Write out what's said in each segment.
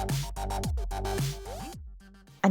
Thank you.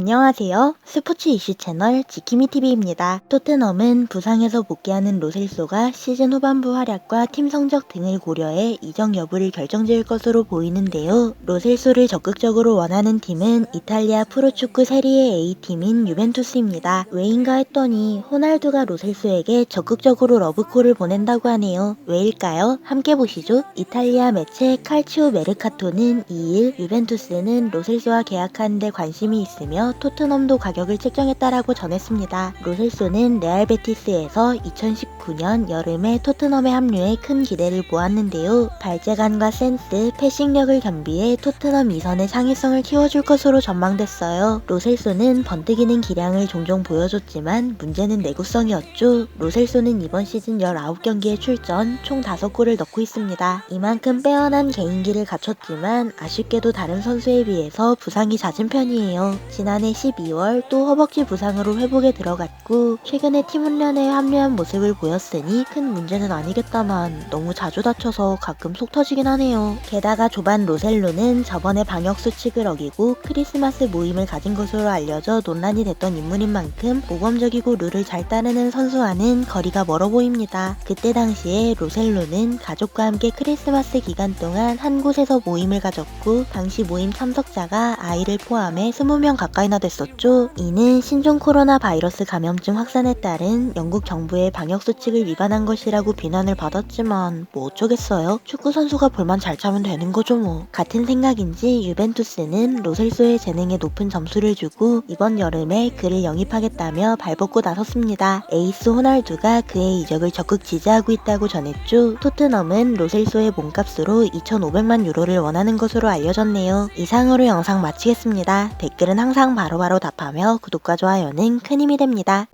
안녕하세요. 스포츠 이슈 채널 지키미TV입니다. 토트넘은 부상에서 복귀하는 로셀소가 시즌 후반부 활약과 팀 성적 등을 고려해 이적 여부를 결정지을 것으로 보이는데요. 로셀소를 적극적으로 원하는 팀은 이탈리아 프로축구 세리에 A팀인 유벤투스입니다. 왜인가 했더니 호날두가 로셀소에게 적극적으로 러브콜을 보낸다고 하네요. 왜일까요? 함께 보시죠. 이탈리아 매체 칼치오 메르카토는 2일 유벤투스는 로셀소와 계약하는데 관심이 있으며 토트넘도 가격을 책정했다라고 전했습니다. 로셀소는 레알 베티스에서 2019년 여름에 토트넘에 합류해 큰 기대를 모았는데요. 발재간과 센스, 패싱력을 겸비해 토트넘 이선의 창의성을 키워줄 것으로 전망됐어요. 로셀소는 번뜩이는 기량을 종종 보여줬지만 문제는 내구성이었죠. 로셀소는 이번 시즌 19경기에 출전 총 5골을 넣고 있습니다. 이만큼 빼어난 개인기를 갖췄지만 아쉽게도 다른 선수에 비해서 부상이 잦은 편이에요. 지난 해 12월 또 허벅지 부상으로 회복에 들어갔고 최근에 팀 훈련에 합류한 모습을 보였으니 큰 문제는 아니겠다만 너무 자주 다쳐서 가끔 속 터지긴 하네요. 게다가 조반 로셀로는 저번에 방역 수칙을 어기고 크리스마스 모임을 가진 것으로 알려져 논란이 됐던 인물인 만큼 모범적이고 룰을 잘 따르는 선수와는 거리가 멀어 보입니다. 그때 당시에 로셀로는 가족과 함께 크리스마스 기간 동안 한 곳에서 모임을 가졌고 당시 모임 참석자가 아이를 포함해 20명 가까이 나 됐었죠. 이는 신종 코로나 바이러스 감염증 확산에 따른 영국 정부의 방역 수칙을 위반한 것이라고 비난을 받았지만 뭐 어쩌겠어요. 축구 선수가 볼만 잘 차면 되는 거죠 뭐. 같은 생각인지 유벤투스는 로셀소의 재능에 높은 점수를 주고 이번 여름에 그를 영입하겠다며 발벗고 나섰습니다. 에이스 호날두가 그의 이적을 적극 지지하고 있다고 전했죠. 토트넘은 로셀소의 몸값으로 2,500만 유로를 원하는 것으로 알려졌네요. 이상으로 영상 마치겠습니다. 댓글은 항상 바로바로 답하며 구독과 좋아요는 큰 힘이 됩니다.